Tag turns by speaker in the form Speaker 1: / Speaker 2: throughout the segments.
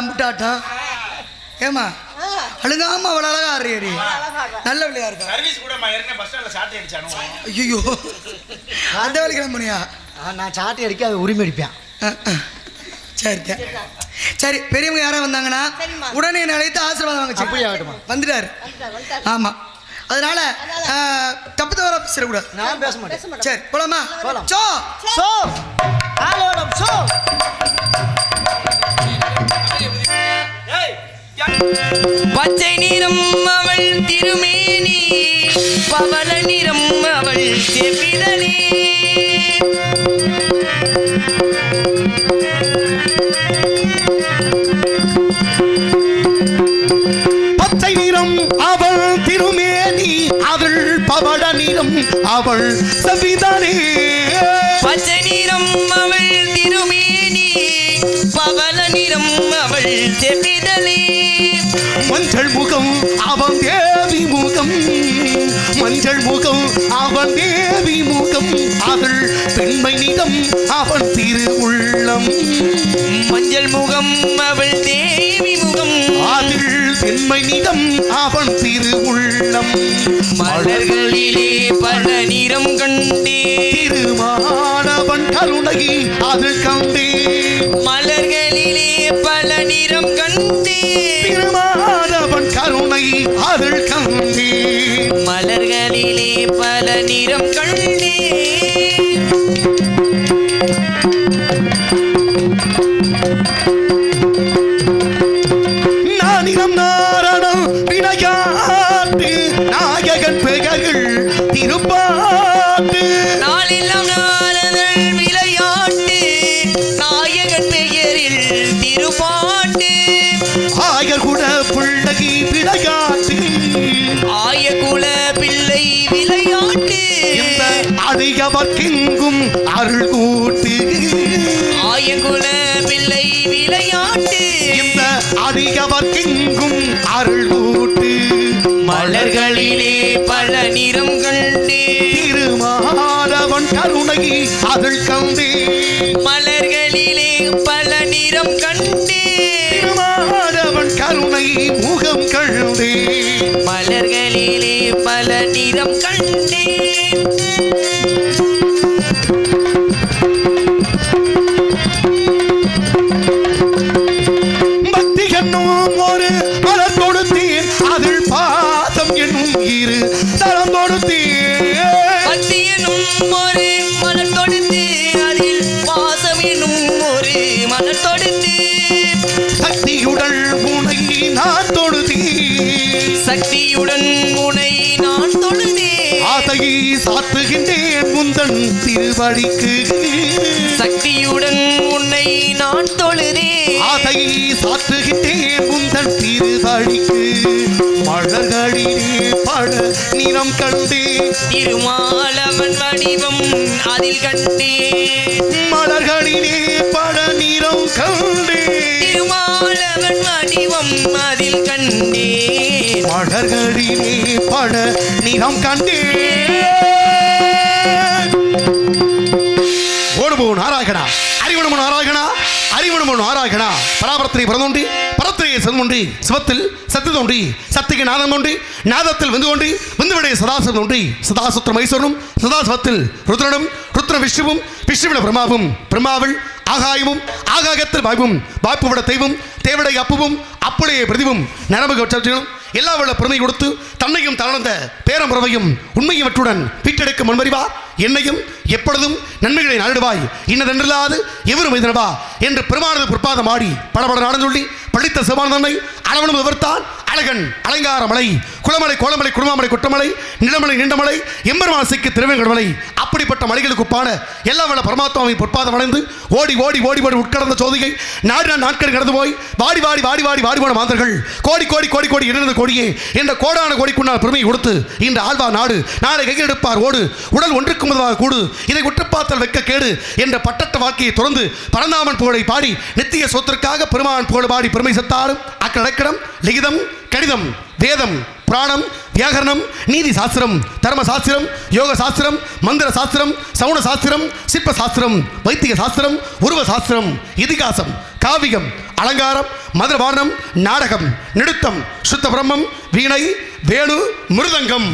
Speaker 1: அம்புட்டாட்டம் ஏமா அழுங்காம அவ்வளோ அழகா ஆடுறியடி. நல்ல பிள்ளையா இருக்கா?
Speaker 2: சர்வீஸ் கூட ஏற்கனவே பஸ் ஸ்டாண்ட்ல சாட்டை அடிச்சானு?
Speaker 1: ஐயோ அந்த வேலைக்கு போனியா?
Speaker 3: ஆ, நான் சாட்டி அடிக்க அது உரிமை அடிப்பேன்.
Speaker 1: சரி சரி. சரி பெரியவங்க யாரா வந்தாங்கன்னா உடனே என்னை அழைத்து ஆசீர்வாதம் வாங்க
Speaker 3: அப்படியே ஆகட்டுமா?
Speaker 1: வந்துட்டாரு. ஆமா. அதனால தப்பு தவறா பேசிடக்கூடாது.
Speaker 3: நான் பேச மாட்டேன்.
Speaker 1: சரி போலாமா?
Speaker 3: போலாம்.
Speaker 1: சோ!
Speaker 3: சோ! சோ!
Speaker 4: பச்சை நிறம் அவள் திருமேனி பவள நிறம் அவள் செவ்விதழே
Speaker 5: பச்சை நிறம் அவள் திருமேனி அவள் பவள நிறம் அவள் சவிதானே
Speaker 4: பச்சை நிறம்
Speaker 5: அவன் தேவி முகம். மஞ்சள் முகம் அவன் தேவி முகம். அவள் பெண்மை நிறம் அவன் திரு உள்ளம்.
Speaker 4: மஞ்சள் முகம் அவள் தேவி முகம்.
Speaker 5: அதில் பெண்மை நிறம் அவன் திரு உள்ளம்.
Speaker 4: மலர்களிலே பல நிறம் கண்டே
Speaker 5: திருமானவன் கருணை அதில் கண்டே
Speaker 4: மலர்களிலே
Speaker 5: பிள்ளகி விளையாட்டு.
Speaker 4: ஆயகுல பிள்ளை விளையாட்டு.
Speaker 5: இந்த அடியவர்க்கெங்கும் அருள் கூட்டு
Speaker 4: ஆயகுல பிள்ளை விளையாட்டு.
Speaker 5: இந்த அடியவர்க்கெங்கும் அருள் கூட்டு
Speaker 4: மலர்களிலே பல நிறம் கண்டே.
Speaker 5: திருமானவன் கருணை அதில் கண்டே
Speaker 4: மலர்களிலே பல நிறம் கண்டே.
Speaker 5: கருணை முகம் கழுந்தே
Speaker 4: மலர்களிலே பல நிறம் கண்டே
Speaker 5: சாத்துகின்றேன் முந்தன் திருவடிக்கு
Speaker 4: சக்தியுடன் உன்னை நான் தொழுதே
Speaker 5: ஆசையை சாத்துகின்றேன் முந்தன் திருவடிக்கு. மலர்களிலே பட நிறம் கண்டே
Speaker 4: திருமாலவன் வடிவம் அதில் கண்டே
Speaker 5: மலர்களிலே பட நிறம் கண்டே
Speaker 4: திருமாலவன் வடிவம் அதில் கண்டே
Speaker 5: மலர்களிலே பட நிறம் கண்டே ஓடுபோ ஆராகனா அறிவனமோ ஆராகனா அறிவனமோ ஆராகனா பராபரத்தினை பிறந்தோன்றி பரத்திரையை செல்வொன்றி சிவத்தில் சத்து தோன்றி சத்திக்கு நாதம் தோன்றி நாதத்தில் வந்து தோன்றி விந்துவிடைய சதாசம் தோன்றி சதாசுத்திர மைசூரனும் சதாசிவத்தில் ருத்ரனும் ருத்ர விஷ்ணுவும் விஷ்ணுவிட பிரமாவும் பிரமாவில் ஆகாயமும் ஆகாயத்தில் வாய்ப்பும் வாய்ப்பு விட தெய்வம் தேவடை அப்புவும் அப்புடைய பிரதிவும் நரம்பு கட்சியும் எல்லா வல்ல பெருமை கொடுத்து தன்னையும் தளர்ந்த பேரம்பறவையும் உண்மையவற்றுடன் வீட்டெடுக்க முன்வரிவா என்னையும் எப்பொழுதும் நன்மைகளை நாளிடுவாய். இன்னதென்றில்லாது எவரும் எதிரவா? என்று பெருமானது பிற்பாதம் ஆடி படபட நாடன் சொல்லி பழித்த சிவானந்தனை அளவனும் விவர்த்தான் அழகன் அலங்கார மலை குளமலை கோலமலை குடும்பமலை குற்றமலை நிலமலை நீண்டமலை எம்பெருமாசிக்கு திருவேங்கடமலை அப்படிப்பட்ட மலைகளுக்கு ஒப்பான எல்லா வல்ல பரமாத்மாவை பொற்பாதம் அடைந்து ஓடி ஓடி ஓடி ஓடி உட்கடந்த சோதிகை நாடு நாட்கள் கடந்து போய் வாடி வாடி வாடி வாடி வாடி போன மாந்தர்கள் கோடி கோடி கோடி கோடி இணைந்த கோடியே என்ற கோடான கோடிக்குண்டான பெருமையை கொடுத்து இந்த ஆழ்வா நாடு நாளை கையெடுப்பார் ஓடு உடல் ஒன்றுக்கு முதலாக கூடு இதை உற்றுப்பாத்தல் வைக்க கேடு என்ற பட்டத்த வாழ்க்கையை தொடர்ந்து பரந்தாமன் புகழை பாடி நித்திய சொத்திற்காக பெருமான் புகழ் பாடி பெருமை செத்தாலும் அக்கடக்கடம் லிகிதம் கடிதம் வேதம் புராணம் வியாகரணம் நீதி சாஸ்திரம் தர்ம சாஸ்திரம் யோக சாஸ்திரம் மந்திர சாஸ்திரம் சவுன சாஸ்திரம் சிற்ப சாஸ்திரம் வைத்திய சாஸ்திரம் உருவ சாஸ்திரம் இதிகாசம் காவியம் அலங்காரம் மதுரவாரணம் நாடகம் நிடுத்தம் சுத்த பிரம்மம் வீணை வேணு மிருதங்கம்.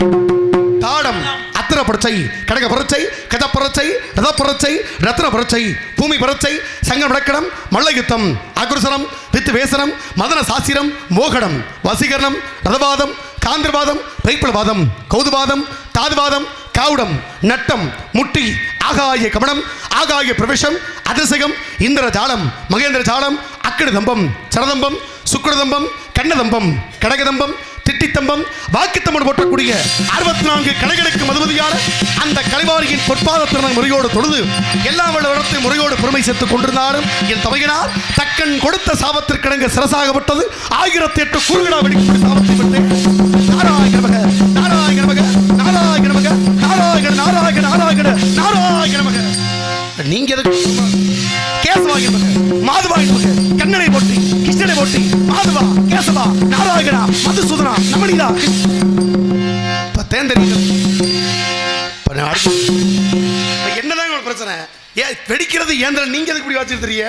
Speaker 5: தாடம் அத்திர புரட்சை கடக புரட்சை கத புரட்சை ரத புரட்சை ரத்ன புரட்சை பூமி புரட்சை சங்கம் விளக்கணம் மல்லயுத்தம் அகுரசனம் வித்து வேசனம் மதன சாஸ்திரம் மோகடம் வசீகரணம் ரதவாதம் காந்திரவாதம் பைப்பிளவாதம் கௌதுவாதம் தாதுவாதம் காவுடம் நட்டம் முட்டி ஆகாய கமனம் ஆகாய பிரவேசம் அதிசயம் இந்திர ஜாலம் மகேந்திர ஜாலம் அக்கடு தம்பம் சரதம்பம் சுக்கரதம்பம் கண்ணதம்பம் கடகதம்பம் திட்டித்தம்பம் வாக்குத்தம்பம் போட்டக்கூடிய அறுபத்தி நான்கு கலைகளுக்கு மதுமதியான அந்த கலைவாரியின் பொற்பாதத்திறனை முறையோடு தொழுது எல்லா வளத்தை முறையோடு பெருமை சேர்த்துக் கொண்டிருந்தாலும் என் தமையனார் தக்கன் கொடுத்த சாபத்திற்கிணங்க சிரசாகப்பட்டது. ஆயிரத்தி எட்டு குறுகிடா வெடிக்கப்பட்ட சாபத்தை விட்டு நாராயண மக நாராயண மக நாராயண மக நாராயண நாராயண நாராயண நாராயண மக நீங்க எதுக்கு கேசவாகி மக மாதுவாகி மக கண்ணனை போட்டி போட்டி. மாதுவா கேசவா நாராயணா மதுசூதனா நமனிதா. இப்ப என்னதான் பிரச்சனை? ஏன் வெடிக்கிறது ஏந்திரன் நீங்க எதுக்கு இப்படி வச்சிருக்கிறீங்க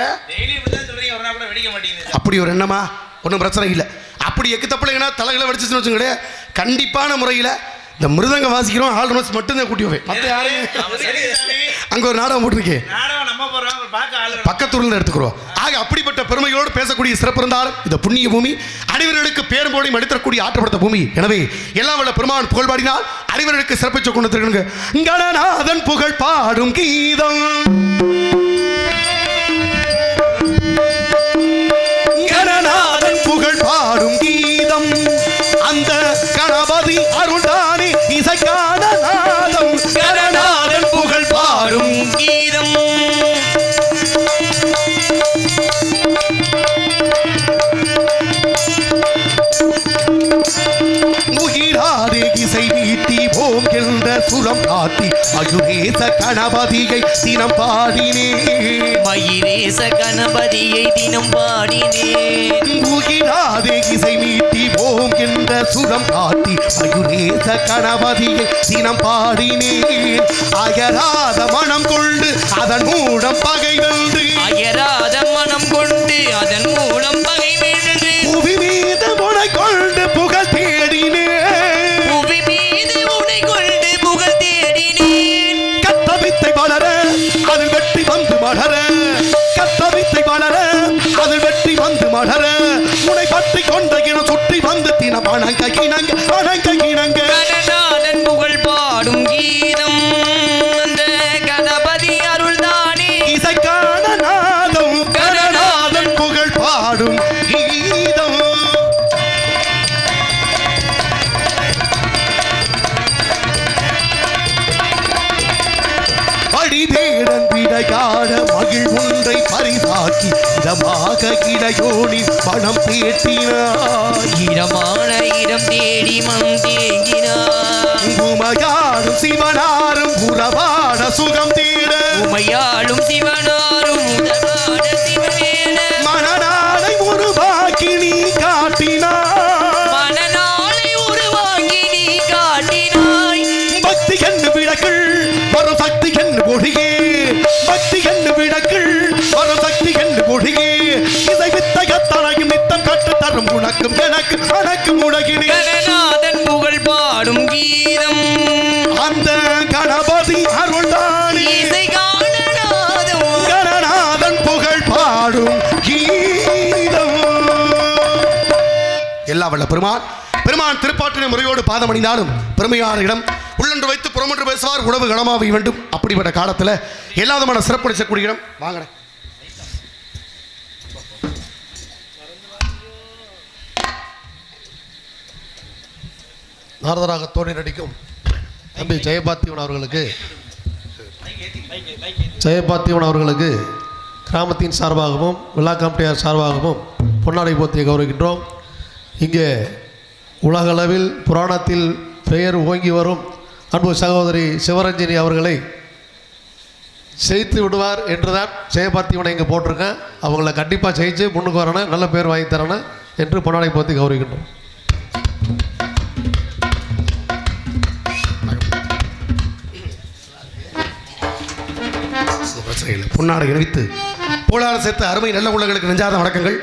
Speaker 5: அப்படி ஒரு எண்ணமா? ஒன்றும் பிரச்சனை இல்லை. அப்படி எக்கு தப்பில்லைங்கன்னா தலைகளை வடிச்சுன்னு வச்சுங்களேன் கண்டிப்பான முறையில் இந்த மிருதங்க வாசிக்கிறோம் ஆல்ரவுண்ட்ஸ் மட்டும்தான் கூட்டி வைப்பேன். மற்ற யாரையும். அங்கே ஒரு நாடகம் போட்டிருக்கேன் பக்கத்தூர்ல எடுத்துக்கிறோம். ஆக அப்படிப்பட்ட பெருமையோடு பேசக்கூடிய சிறப்பு இருந்தாலும் இந்த புண்ணிய பூமி அனைவர்களுக்கு பேரும் போடையும் எடுத்தக்கூடிய ஆற்றப்படுத்த பூமி. எனவே எல்லாம் வல்ல பெருமான் புகழ் பாடினால் அனைவர்களுக்கு சிறப்பிச்சு கொண்டு வந்திருக்கணுங்க கணநாதன் புகழ் பாடும் கீதம். கணநாதன் புகழ் பாடும் கீதம். அந்த கணபதி அருள்தானே காத்தி அயுரேச கணபதியை தினம் பாடினே.
Speaker 4: மயிரேச கணபதியை தினம் பாடினேன்
Speaker 5: முகிராதே இசை மீட்டி போம் என்ற சுரம் காத்தி அயுரேச கணபதியை தினம் பாடினே. அயராத மனம் கொண்டு அதன் மூடம் பகை வென்று
Speaker 4: அயராத மனம் கொண்டு அதன் மூலம்
Speaker 5: அணங்க கிணங்க அணங்க பரிதாக்கி இதமாக இடையோடி பணம் பேட்டினாய்.
Speaker 4: ஈரமான இடம் தேடி மனம் தேங்கினார்
Speaker 5: உமையாடும் சிவனாரும் உறவாட சுகம் தீட.
Speaker 4: உமையாளும் சிவனாரும்
Speaker 5: மனநாளை உருவாக்கி நீ காட்டினாய்.
Speaker 4: மனநாளை உருவாக்கி நீ காட்டினாய்.
Speaker 5: பக்தி என்று விளக்கள் வரும் சக்தி என்று பொழியே உனக்கும் எனக்கு உனக்கு முடகினே
Speaker 4: கணநாதன் புகழ் பாடும் கீதம்.
Speaker 5: அந்த கணபதி அருள்தானே.
Speaker 4: இசை காணநாதம்.
Speaker 5: புகழ் பாடும் கீதம். எல்லா வல்ல பெருமான். பெருமான் திருப்பாட்டினை முறையோடு பாதம் அணிந்தாலும் பெருமையான இடம். உள்ளொன்று வைத்து புறமொன்று பேசுவார் உணவு கணமாவை வேண்டும். அப்படிப்பட்ட காலத்தில் எல்லா விதமான சிறப்புடைச்சக்கூடிய இடம். வாங்கடா.
Speaker 6: நாரதராக தோணி நடிக்கும் தம்பி ஜெயபாத்தியவன் அவர்களுக்கு. ஜெயபாத்தியவன் அவர்களுக்கு கிராமத்தின் சார்பாகவும் விழா கமிட்டியார் சார்பாகவும் பொன்னாடை போத்தியை கௌரவிக்கின்றோம். இங்கே உலகளவில் புராணத்தில் பெயர் ஓங்கி வரும் அன்பு சகோதரி சிவரஞ்சினி அவர்களை செய்து விடுவார் என்று தான் ஜெயபாத்தியவனை இங்கே போட்டிருக்கேன். அவங்கள கண்டிப்பாக ஜெயிச்சு முன்னுக்கு வரணும் நல்ல பேர் வாங்கி தரணும் என்று பொன்னாடை போத்தி கௌரவிக்கின்றோம்.
Speaker 5: பொன்னாடை இணைத்து போலாறு சேர்த்து அருமை நல்ல உள்ளங்களுக்கு நெஞ்சாத வணக்கங்கள்.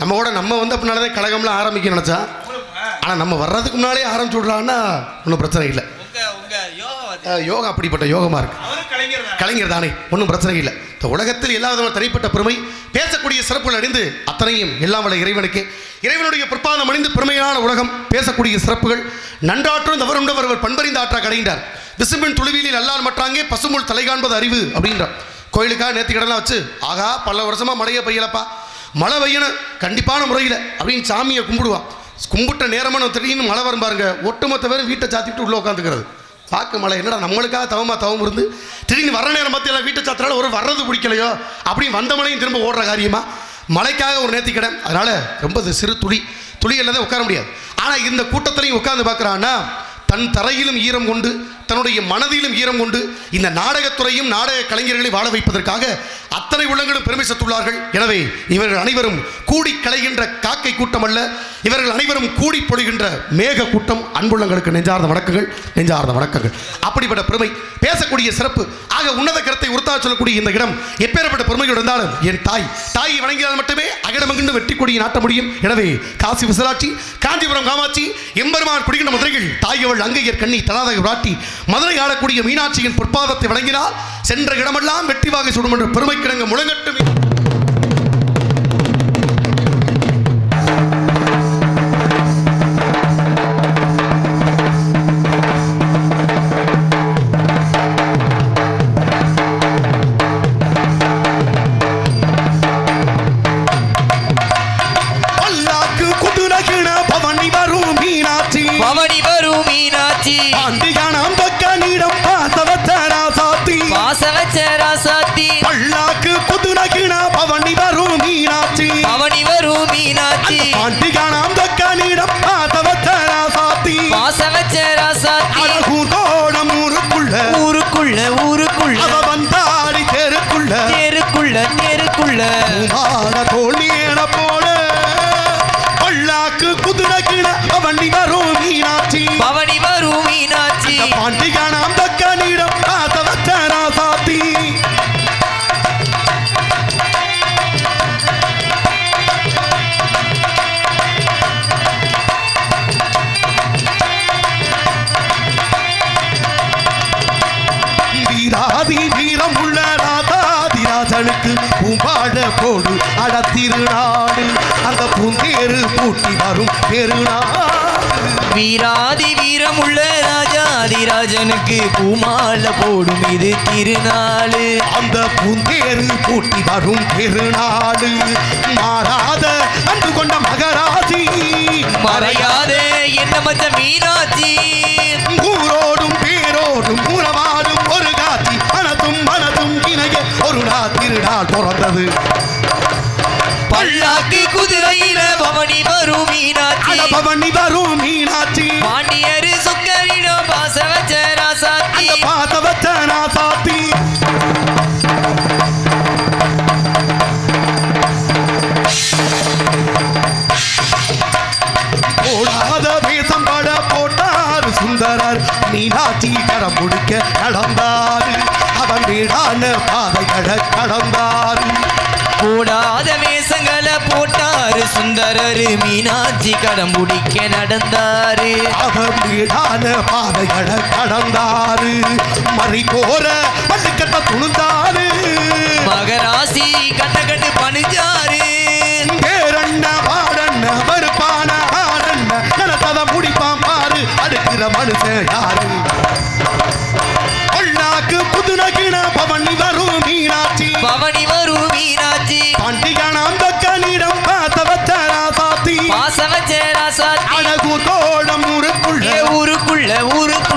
Speaker 5: நம்ம கூட நம்ம வந்து அப்படினால தான் கழகம்லாம் ஆரம்பிக்க நினச்சா. ஆனால் நம்ம வர்றதுக்கு முன்னாலே ஆரம்பிச்சு விட்றான்னா ஒன்றும் பிரச்சனை இல்லை.
Speaker 2: யோகா
Speaker 5: அப்படிப்பட்ட யோகமாக இருக்கு.
Speaker 2: கலைஞர் தானே
Speaker 5: ஒன்றும் பிரச்சனை இல்லை. இந்த உலகத்தில் எல்லா விதமான தனிப்பட்ட பெருமை பேசக்கூடிய சிறப்புகள் அடைந்து அத்தனையும் எல்லாம் வள இறைவனுக்கு. இறைவனுடைய பிற்பாதம் அணிந்து பெருமையான உலகம் பேசக்கூடிய சிறப்புகள் நன்றாற்றும் தவறுண்டவர் பண்பறிந்த ஆற்றா கடைந்தார் விசும்பின் துளுவியில் அல்லால் மற்றாங்கே பசுமுள் தலை காண்பது அறிவு அப்படின்றார். கோயிலுக்காக நேற்று கடலாம் வச்சு ஆகா பல வருஷமாக மழையை பெய்யலப்பா. மழை பெய்யணும் கண்டிப்பான முறையில் அப்படின்னு சாமியை கும்பிடுவான் கும்பிட்ட நேரமான திடீர்னு மழை வரும் பாருங்க. ஒட்டுமொத்த பேரும் வீட்டை சாத்திட்டு உள்ளே உட்காந்துக்கிறது பார்க்க மழை. என்னடா நம்மளுக்காக தவமா தவம் இருந்து திடீர்னு வர நேரம் பார்த்து எல்லாம் வீட்டை சாத்தினால ஒரு வர்றது பிடிக்கலையோ அப்படின்னு வந்த மழையும் திரும்ப ஓடுற காரியமா? மழைக்காக ஒரு நேர்த்தி கடன் ரொம்ப இது சிறு துளி. துளி இல்லாத உட்கார முடியாது. ஆனால் இந்த கூட்டத்திலையும் உட்காந்து பார்க்குறான்னா தன் தரையிலும் ஈரம் கொண்டு தன்னுடைய மனதிலும் ஈரம் கொண்டு இந்த நாடகத்துறையும் நாடக கலைஞர்களை வாழ வைப்பதற்காக அத்தனை உள்ளங்களும் பெருமை சத்துள்ளார்கள் எனவே இவர்கள் அனைவரும் கூடி கலைகின்ற காக்கை கூட்டம் அல்ல இவர்கள் அனைவரும் கூடி பொழிகின்ற மேக கூட்டம். அன்புள்ளங்களுக்கு நெஞ்சார்ந்த வணக்கங்கள் நெஞ்சார்ந்த வணக்கங்கள். அப்படிப்பட்ட பெருமை பேசக்கூடிய சிறப்பு ஆக உன்னத கருத்தை உறுத்தா சொல்லக்கூடிய இந்த இடம் எப்பேற்பட்ட பெருமைகள் இருந்தாலும் என் தாய் தாயை வணங்கினால் மட்டுமே அகிடமகிண்டு வெற்றி கொடியை நாட்ட முடியும். எனவே காசி விசலாட்சி காஞ்சிபுரம் காமாட்சி எம்பெருமான் குடிக்கின்ற மதுரைகள் தாயவள் அங்கையர் கண்ணி தலாதக விராட்டி மதுரை ஆடக்கூடிய மீனாட்சியின் பொற்பாதத்தை வழங்கினால் சென்ற இடமெல்லாம் வெற்றி வாகை சுடும் என்று பெருமைக்கிடங்க முழங்கட்டும். பவனி வரும் மீனாட்சி.
Speaker 4: பவனி வரும் மீனாட்சி.
Speaker 5: ஆண்டிகானாம் பக்கனிடம் பாசவத்தரா சாத்தி.
Speaker 4: வாசவச்சரா சாத்தி.
Speaker 5: அழகூர் கோடம் ஊருக்குள்ள.
Speaker 4: ஊருக்குள்ள ஊருக்குள்ள.
Speaker 5: அவ வந்தாடி தெருக்குள்ள.
Speaker 4: நேருக்குள்ள நேருக்குள்ள
Speaker 5: மாட தோழியன போல பூம்பாட போடு அடத்திருநாடு அந்த பூந்தேரு பூட்டி வரும் பெருநாடு
Speaker 4: வீராதி வீரமுள்ள ராஜாதிராஜனுக்கு பூமால போடும் இது திருநாளு.
Speaker 5: அந்த பூந்தேரு பூட்டி வரும் பெருநாடு மாறாத அன்பு கொண்ட மகராசி
Speaker 4: மறையாத என்ன மச்ச மீனாட்சி.
Speaker 5: ஊரோடும் நாள் திருநாள் பிறந்தது
Speaker 4: பல்லாக்கு குதிரையில பவனி வரும் மீனாட்சி.
Speaker 5: அழபவனி வரும் மீனாட்சி.
Speaker 4: பாண்டியரு சுக்கரிடம் பாசவச்சரா சாத்தி
Speaker 5: அந்த பாதவச்சனா சாத்தி போடாத வேஷம் பட போட்டார் சுந்தரர். மீனாட்சி கரம் முடிக்க நடந்தார். அவன் வீடான பாதைகளை கடந்தார்
Speaker 4: கூடாத வேஷங்களை போட்டாரு சுந்தரரு மீனாட்சி கடம் முடிக்க நடந்தாரு.
Speaker 5: அவன் வீடான பாதைகளை கடந்தாரு. மறை கோர மல்லிக்கட்ட துணிந்தாரு.
Speaker 4: மகராசி கட்ட கட்டு பணிஞ்சாரு.
Speaker 5: பேரண்ண பாடண்ண வருப்பான ஆடண்ண நடத்தத முடிப்பான் பாரு அடுக்கிற மனுஷன் யாரு? புதுநகின பவனி வரும் மீனாட்சி.
Speaker 4: பவனி வரும் மீனாட்சி.
Speaker 5: பாண்டிகானாம் பக்கனிடம் பார்த்த வச்சரா சாத்தி.
Speaker 4: பாசவச்சரா சாத்தி.
Speaker 5: அழகு தோழம் ஊருக்குள்ள.
Speaker 4: ஊருக்குள்ள ஊருக்குள்ள.